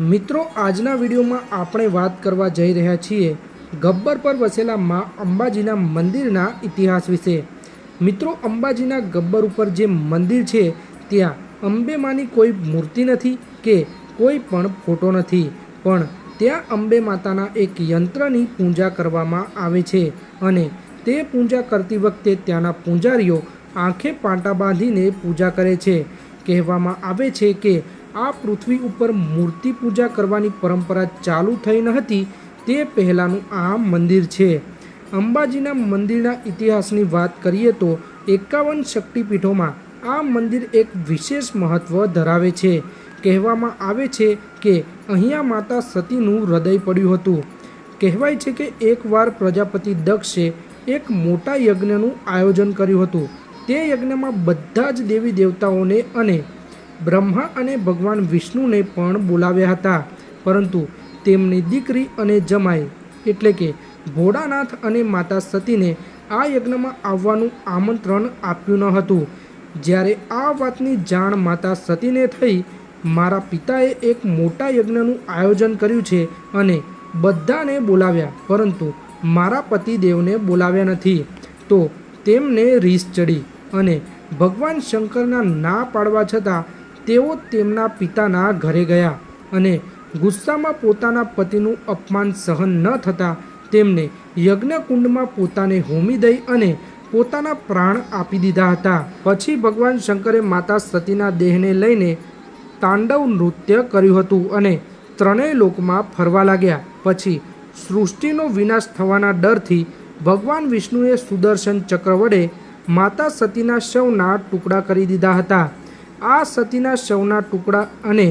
મિત્રો, આજના વિડીયોમાં આપણે વાત કરવા જઈ રહ્યા છીએ ગબ્બર પર વસેલા મા અંબાજીના મંદિરના ઇતિહાસ વિશે. મિત્રો, અંબાજીના ગબ્બર ઉપર જે મંદિર છે, ત્યાં અંબેમાની કોઈ મૂર્તિ નથી કે કોઈ પણ ફોટો નથી. પણ ત્યાં અંબે માતાના એક યંત્રની પૂજા કરવામાં આવે છે અને તે પૂજા કરતી વખતે ત્યાંના પૂજારીઓ આંખે પાટા બાંધીને પૂજા કરે છે. કહેવામાં આવે છે કે આ પૃથ્વી ઉપર મૂર્તિ પૂજા કરવાની પરંપરા ચાલુ થઈ ન હતી, તે પહેલાંનું આ મંદિર છે. અંબાજીના મંદિરના ઇતિહાસની વાત કરીએ તો એકાવન શક્તિપીઠોમાં આ મંદિર એક વિશેષ મહત્ત્વ ધરાવે છે. કહેવામાં આવે છે કે અહીંયા માતા સતીનું હૃદય પડ્યું હતું. કહેવાય છે કે એકવાર પ્રજાપતિ દક્ષે એક મોટા યજ્ઞનું આયોજન કર્યું હતું. તે યજ્ઞમાં બધા જ દેવી દેવતાઓને અને બ્રહ્મા અને ભગવાન વિષ્ણુને પણ બોલાવ્યા હતા. પરંતુ તેમની દીકરી અને જમાઈ, એટલે કે ભોળાનાથ અને માતા સતીને આ યજ્ઞમાં આવવાનું આમંત્રણ આપ્યું ન હતું. જ્યારે આ વાતની જાણ માતા સતીને થઈ, મારા પિતાએ એક મોટા યજ્ઞનું આયોજન કર્યું છે અને બધાને બોલાવ્યા, પરંતુ મારા પતિદેવને બોલાવ્યા નથી. તો તેમને રીસ ચડી અને ભગવાન શંકરના ના પાડવા છતાં તેઓ તેમના પિતાના ઘરે ગયા અને ગુસ્સામાં પોતાના પતિનું અપમાન સહન ન થતાં તેમને યજ્ઞકુંડમાં પોતાને હોમી દઈ અને પોતાના પ્રાણ આપી દીધા હતા. પછી ભગવાન શંકરે માતા સતીના દેહને લઈને તાંડવ નૃત્ય કર્યું હતું અને ત્રણેય લોકમાં ફરવા લાગ્યા. પછી સૃષ્ટિનો વિનાશ થવાના ડરથી ભગવાન વિષ્ણુએ સુદર્શન ચક્ર વડે માતા સતીના શવના ટુકડા કરી દીધા હતા. આ સતીના શવના ટુકડા અને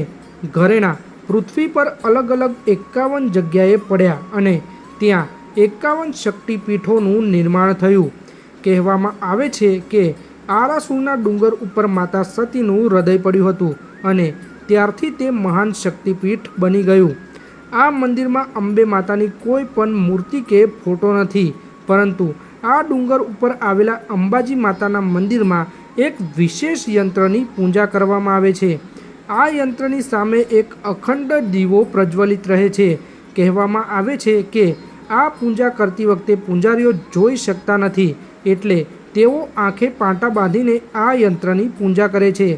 ઘરેણા પૃથ્વી પર અલગ અલગ એકાવન જગ્યાએ પડ્યા અને ત્યાં એકાવન શક્તિપીઠોનું નિર્માણ થયું. કહેવામાં આવે છે કે આરાસુરના ડુંગર ઉપર માતા સતીનું હૃદય પડ્યું હતું અને ત્યારથી તે મહાન શક્તિપીઠ બની ગયું. આ મંદિરમાં અંબે માતાની કોઈ પણ મૂર્તિ કે ફોટો નથી, પરંતુ આ ડુંગર ઉપર આવેલા અંબાજી માતાના મંદિરમાં એક વિશેષ યંત્રની પૂજા કરવામાં આવે છે. આ યંત્રની સામે એક અખંડ દીવો પ્રજ્વલિત રહે છે. કહેવામાં આવે છે કે આ પૂજા કરતી વખતે પૂજારીઓ જોઈ શકતા નથી, એટલે તેઓ આંખે પાટા બાંધીને આ યંત્રની પૂજા કરે છે.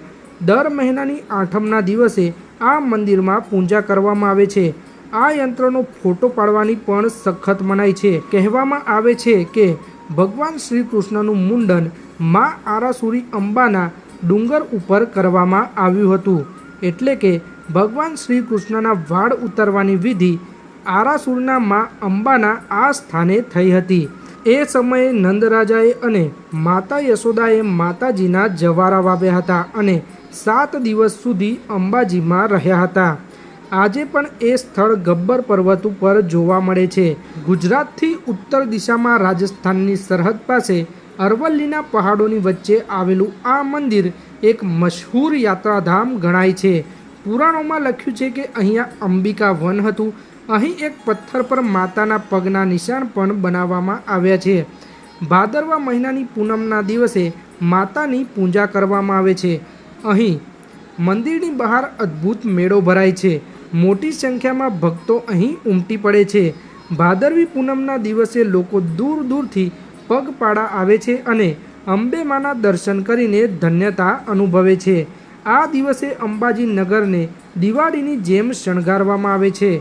દર મહિનાની આઠમના દિવસે આ મંદિરમાં પૂજા કરવામાં આવે છે. આ યંત્રનો ફોટો પાડવાની પણ સખત મનાય છે. કહેવામાં આવે છે કે ભગવાન શ્રી કૃષ્ણનું મુંડન મા આરાસુરી અંબાના ડુંગર ઉપર કરવામાં આવ્યું હતું. એટલે કે ભગવાન શ્રી કૃષ્ણના વાળ ઉતારવાની વિધિ આરાસુરના મા અંબાના આ સ્થાને થઈ હતી. એ સમયે નંદરાજાએ અને માતા યશોદાએ માતાજીના જવારા વાવ્યા હતા અને સાત દિવસ સુધી અંબાજીમાં રહ્યા હતા. આજે પણ એ સ્થળ ગબ્બર પર્વત ઉપર જોવા મળે છે. ગુજરાતથી ઉત્તર દિશામાં રાજસ્થાનની સરહદ પાસે અરવલ્લીના પહાડોની વચ્ચે આવેલું આ મંદિર એક મશહૂર યાત્રાધામ ગણાય છે. પુરાણોમાં લખ્યું છે કે અહીંયા અંબિકા વન હતું. અહીં એક પથ્થર પર માતાના પગના નિશાન પણ બનાવવામાં આવ્યા છે. ભાદરવા મહિનાની પૂનમના દિવસે માતાની પૂજા કરવામાં આવે છે. અહીં મંદિરની બહાર અદ્ભુત મેળો ભરાય છે. મોટી સંખ્યામાં ભક્તો અહીં ઉમટી પડે છે. ભાદરવી પૂનમના દિવસે લોકો દૂર દૂરથી પગપાળા આવે છે અને અંબે માના દર્શન કરીને ધન્યતા અનુભવે છે. આ દિવસે અંબાજી નગરને દિવાળીની જેમ શણગારવામાં આવે છે.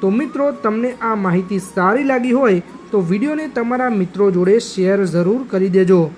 તો મિત્રો, તમને આ માહિતી સારી લાગી હોય તો વિડીયોને તમારા મિત્રો જોડે શેર જરૂર કરી દેજો.